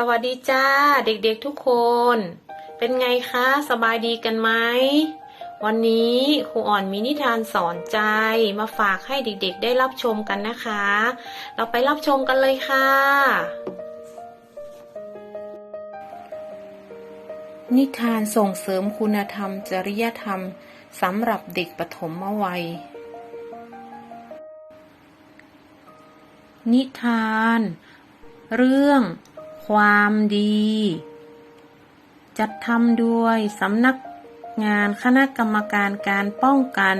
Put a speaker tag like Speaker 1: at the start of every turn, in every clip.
Speaker 1: สวัสดีจ้าเด็กๆทุกคน เป็นไงคะสบายดีกันไหมวันนี้ครูอ่อนมีนิทานสอนใจมาฝากให้เด็กๆได้รับชมกันนะคะ เราไปรับชมกันเลยค่ะ นิทานส่งเสริมคุณธรรม จริยธรรมสำหรับเด็กปฐมวัย นิทาน เรื่อง ความดี จัดทำโดยสำนักงานคณะกรรมการการป้องกัน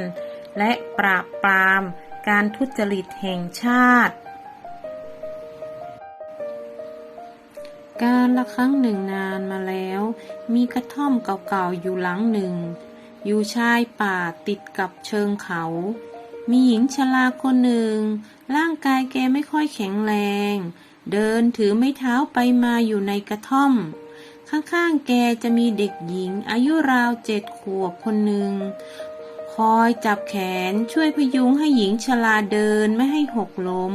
Speaker 1: และปราบปรามการทุจริตแห่งชาติ การละครั้งหนึ่งนานมาแล้ว มีกระท่อมเก่าๆอยู่หลังหนึ่ง อยู่ชายป่าติดกับเชิงเขา มีหญิงชราคนหนึ่ง ร่างกายแกไม่ค่อยแข็งแรง เดินถือไม้เท้าไปมาอยู่ในกระท่อม ข้างๆแกจะมีเด็กหญิงอายุราวเจ็ดขวบคนหนึ่ง คอยจับแขนช่วยพยุงให้หญิงชราเดินไม่ให้หกล้ม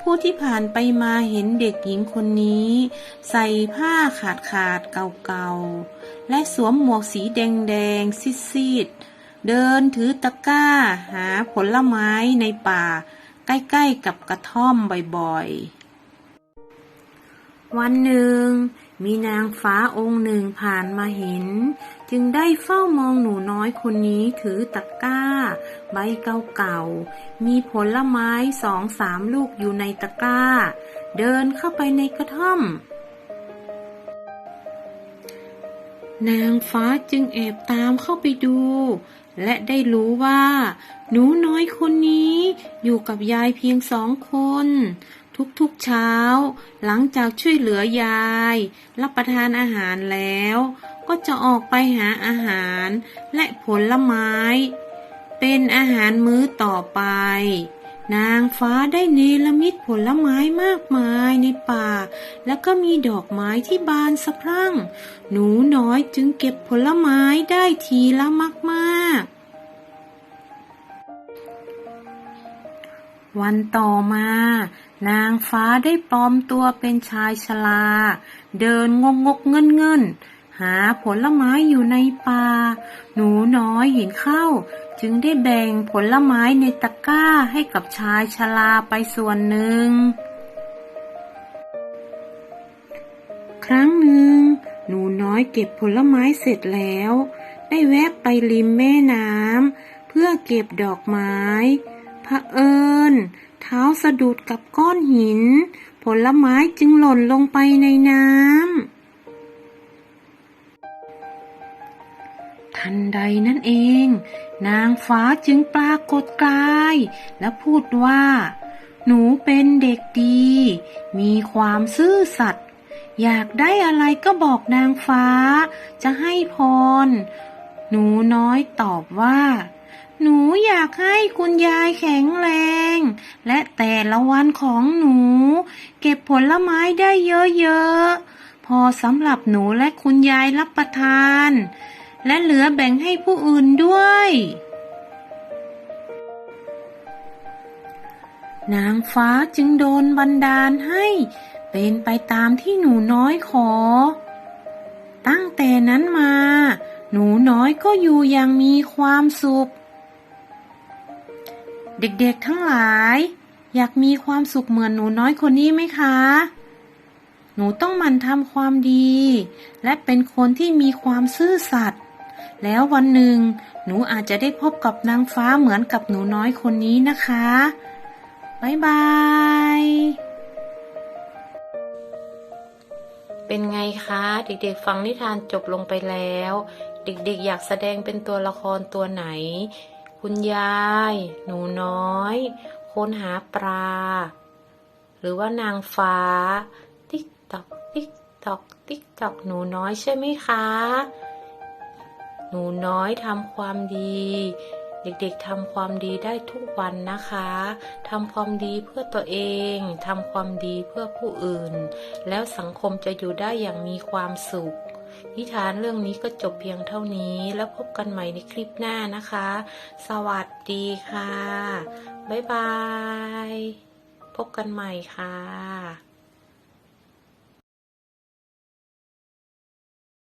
Speaker 1: ผู้ที่ผ่านไปมาเห็นเด็กหญิงคนนี้ ใส่ผ้าขาดขาดเก่าๆ และสวมหมวกสีแดงๆซีดๆเดินถือตะกร้าหาผลไม้ในป่า ใกล้ ๆ กับกระท่อมบ่อย ๆ วันหนึ่ง มีนางฟ้าองค์หนึ่งผ่านมาเห็น จึงได้เฝ้ามองหนูน้อยคนนี้ถือตะกร้า ใบเก่าๆ มีผลไม้สองสามลูกอยู่ในตะกร้า เดินเข้าไปในกระท่อม นางฟ้าจึงแอบตามเข้าไปดู และได้รู้ว่า หนูน้อยคนนี้อยู่กับยายเพียงสองคน ทุกๆเช้า หลังจากช่วยเหลือยาย รับประทานอาหารแล้ว ก็จะออกไปหาอาหารและผลไม้ เป็นอาหารมื้อต่อไป นางฟ้าได้เนรมิตผลไม้มากมายในป่า แล้วก็มีดอกไม้ที่บานสะพรั่ง หนูน้อยจึงเก็บผลไม้ได้ทีละมาก วันต่อมา นางฟ้าได้ปลอมตัวเป็นชายชราเดินงงกเงินเงินหาผลไม้อยู่ในป่า หนูน้อยเห็นเข้า จึงได้แบ่งผลไม้ในตะกร้าให้กับชายชราไปส่วนหนึ่ง ครั้งหนึ่ง หนูน้อยเก็บผลไม้เสร็จแล้ว ได้แวะไปริมแม่น้ำเพื่อเก็บดอกไม้ เผอิญ เท้าสะดุดกับก้อนหิน ผลไม้จึงหล่นลงไปในน้ำ ทันใดนั่นเอง นางฟ้าจึงปรากฏกาย และพูดว่า หนูเป็นเด็กดี มีความซื่อสัตย์อยากได้อะไรก็บอกนางฟ้า จะให้พร หนูน้อยตอบว่า หนูอยากให้คุณยายแข็งแรง และแต่ละวันของหนู เก็บผลไม้ได้เยอะๆ พอสำหรับหนูและคุณยายรับประทาน และเหลือแบ่งให้ผู้อื่นด้วย นางฟ้าจึงโดนบันดาลให้ เป็นไปตามที่หนูน้อยขอ ตั้งแต่นั้นมา หนูน้อยก็อยู่อย่างมีความสุข เด็กๆทั้งหลาย อยากมีความสุขเหมือนหนูน้อยคนนี้ไหมคะ หนูต้องหมั่นทำความดี และเป็นคนที่มีความซื่อสัตย์แล้ววันหนึ่ง หนูอาจจะได้พบกับนางฟ้าเหมือนกับหนูน้อยคนนี้นะคะบ๊ายบาย เป็นไงคะ เด็กๆ ฟังนิทานจบลงไปแล้ว เด็กๆ อยากแสดงเป็นตัวละครตัวไหน คุณยาย หนูน้อย ค้นหาปลา หรือว่านางฟ้า ติ๊กตอก ติ๊กตอก ติ๊กตอก หนูน้อยใช่ไหมคะ หนูน้อยทำความดี เด็กๆทำความดีได้ทุกวันนะคะทำความดีเพื่อตัวเองทำความดีเพื่อผู้อื่น แล้วสังคมจะอยู่ได้อย่างมีความสุข นิทานเรื่องนี้ก็จบเพียงเท่านี้แล้วพบกันใหม่ในคลิปหน้านะคะ สวัสดีค่ะ บ๊ายบาย พบกันใหม่ค่ะ